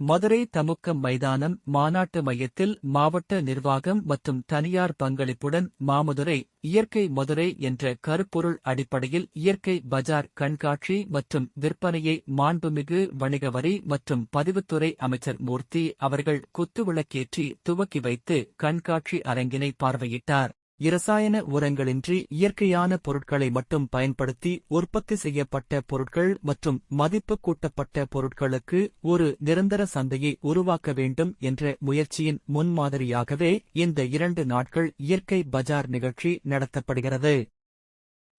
மதுரை தமுக்கம் மைதானம் மாநாட்டு மையத்தில் மாவட்ட நிர்வாகம் மற்றும் தனியார் பங்களிப்புடன் மாமதுரை இயற்கை மதுரை என்ற கருப்பொருள் அடிப்படையில் இயற்கை பஜார் கண்காட்சி மற்றும் விற்பனையை மாண்புமிகு வணிக வரி மற்றும் பதிவுத்துறை அமைச்சர் மூர்த்தி அவர்கள் குத்துவிளக்கேற்றி துவக்கி வைத்து கண்காட்சி அரங்கினை பார்வையிட்டார். இரசாயன உரங்களின்றி இயற்கையான பொருட்களை மட்டும் பயன்படுத்தி உற்பத்தி செய்யப்பட்ட பொருட்கள் மற்றும் மதிப்பு கூட்டப்பட்ட பொருட்களுக்கு ஒரு நிரந்தர சந்தையை உருவாக்க வேண்டும் என்ற முயற்சியின் முன்மாதிரியாகவே இந்த இரண்டு நாட்கள் இயற்கை பஜார் நிகழ்ச்சி நடத்தப்படுகிறது.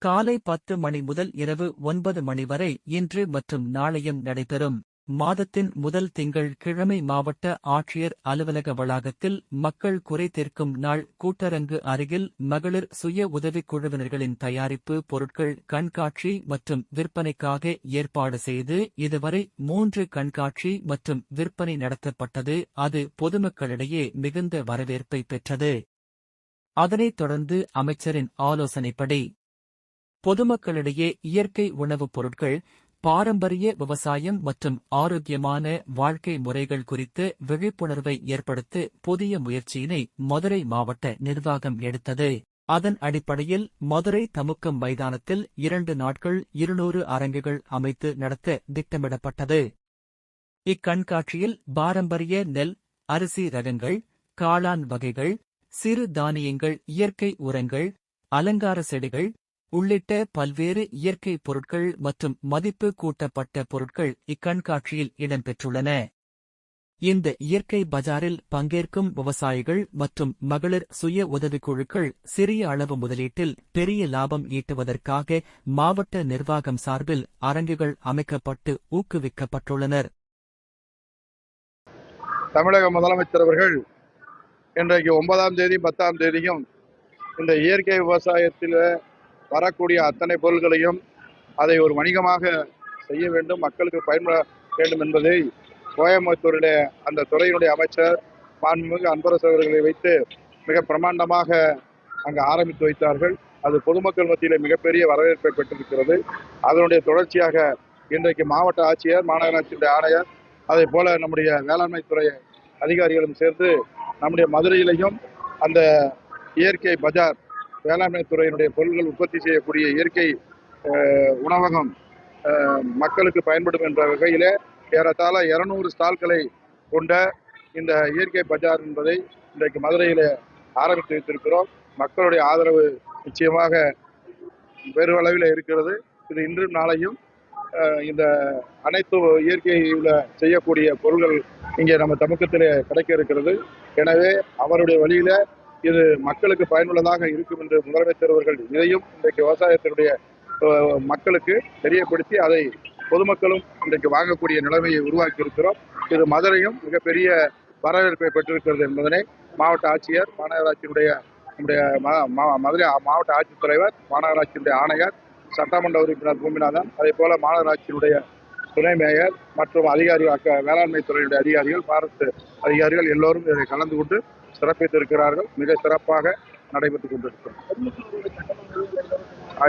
காலை பத்து மணி முதல் இரவு ஒன்பது மணி வரை இன்று மற்றும் நாளையும் நடைபெறும். மாதத்தின் முதல் திங்கள் கிழமை மாவட்ட ஆட்சியர் அலுவலக வளாகத்தில் மக்கள் குறை தீர்க்கும் நாள் கூட்டரங்கு அருகில் மகளிர் சுய உதவிக் குழுவினர்களின் தயாரிப்பு பொருட்கள் கண்காட்சி மற்றும் விற்பனைக்காக ஏற்பாடு செய்து இதுவரை மூன்று கண்காட்சி மற்றும் விற்பனை நடத்தப்பட்டது. அது பொதுமக்களிடையே மிகுந்த வரவேற்பை பெற்றது. அதனைத் தொடர்ந்து அமைச்சரின் ஆலோசனைப்படி பொதுமக்களிடையே இயற்கை உணவுப் பொருட்கள் பாரம்பரிய விவசாயம் மற்றும் ஆரோக்கியமான வாழ்க்கை முறைகள் குறித்து விழிப்புணர்வை ஏற்படுத்த புதிய முயற்சியினை மதுரை மாவட்ட நிர்வாகம் எடுத்தது. அதன் அடிப்படையில் மதுரை தமுக்கம் மைதானத்தில் இரண்டு நாட்கள் இருநூறு அரங்குகள் அமைத்து நடத்த திட்டமிடப்பட்டது. இக்கண்காட்சியில் பாரம்பரிய நெல் அரிசி ரகங்கள் காளான் வகைகள் சிறு தானியங்கள் இயற்கை உரங்கள் அலங்கார செடிகள் உள்ளிட்ட பல்வேறு இயற்கை பொருட்கள் மற்றும் மதிப்பு கூட்டப்பட்ட பொருட்கள் இக்கண்காட்சியில் இடம்பெற்றுள்ளன. இந்த இயற்கை பஜாரில் பங்கேற்கும் விவசாயிகள் மற்றும் மகளிர் சுய உதவிக்குழுக்கள் சிறிய அளவு முதலீட்டில் பெரிய லாபம் ஈட்டுவதற்காக மாவட்ட நிர்வாகம் சார்பில் அரங்குகள் அமைக்கப்பட்டு ஊக்குவிக்கப்பட்டுள்ளனர். தமிழக முதலமைச்சர் அவர்கள் இன்றைக்கு ஒன்பதாம் தேதி பத்தாம் தேதியும் இந்த இயற்கை விவசாயத்தில் வரக்கூடிய அத்தனை பொருள்களையும் அதை ஒரு வணிகமாக செய்ய வேண்டும் மக்களுக்கு பயன்பட வேண்டும் என்பதை கோயம்புத்தூரிலே அந்த துறையினுடைய அமைச்சர் மாண்புமிகு அன்பரசு அவர்களை வைத்து மிக பிரமாண்டமாக அங்கு ஆரம்பித்து வைத்தார்கள். அது பொதுமக்கள் மத்தியில் மிகப்பெரிய வரவேற்பை பெற்றிருக்கிறது. அதனுடைய தொடர்ச்சியாக இன்றைக்கு மாவட்ட ஆட்சியர் மாநகராட்சியுடைய ஆணையர் அதே போல நம்முடைய வேளாண்மை துறை அதிகாரிகளும் சேர்ந்து நம்முடைய மதுரையிலையும் அந்த இயற்கை பஜார் வேளாண்மை துறையினுடைய பொருள்கள் உற்பத்தி செய்யக்கூடிய இயற்கை உணவகம் மக்களுக்கு பயன்படும் என்ற வகையில் ஏறத்தாழ இருநூறு ஸ்டால்களை கொண்ட இந்த இயற்கை பஜார் என்பதை இன்றைக்கு மதுரையில் ஆரம்பித்து வைத்திருக்கிறோம். மக்களுடைய ஆதரவு நிச்சயமாக பெருவளவில் இருக்கிறது. இது இன்றும் நாளையும் இந்த அனைத்து இயற்கையில் செய்யக்கூடிய பொருள்கள் இங்கே நம்ம தமிழகத்தில் கிடைக்க இருக்கிறது. எனவே அவருடைய வழியில் இது மக்களுக்கு பயனுள்ளதாக இருக்கும் என்று முதலமைச்சர் அவர்கள் இதையும் இன்றைக்கு விவசாயத்தினுடைய மக்களுக்கு தெரியப்படுத்தி அதை பொதுமக்களும் இன்றைக்கு வாங்கக்கூடிய நிலைமையை உருவாக்கி இருக்கிறோம் இது மதுரையும் மிகப்பெரிய வரவேற்பை பெற்றிருக்கிறது என்பதனை மாவட்ட ஆட்சியர் மாநகராட்சியினுடைய நம்முடைய மதுரை மாவட்ட ஆட்சித்தலைவர் மாநகராட்சியினுடைய ஆணையர் சட்டமன்ற உறுப்பினர் பூமிநாதன் அதே போல மாநகராட்சியினுடைய துணை மேயர் மற்றும் அதிகாரிகள் அக்க- வேளாண்மை துறையினுடைய அதிகாரிகள் பாரத் அதிகாரிகள் எல்லோரும் இதை கலந்து கொண்டு சிறப்பித்திருக்கிறார்கள். மிக சிறப்பாக நடைபெற்றுக் கொண்டிருக்கிறோம்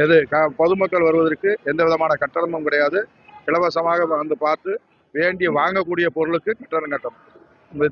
இது பொதுமக்கள் வருவதற்கு எந்த விதமான கட்டணமும் கிடையாது. இலவசமாக வந்து பார்த்து வேண்டிய வாங்கக்கூடிய பொருளுக்கு கட்டணம் கட்டணம் என்பதை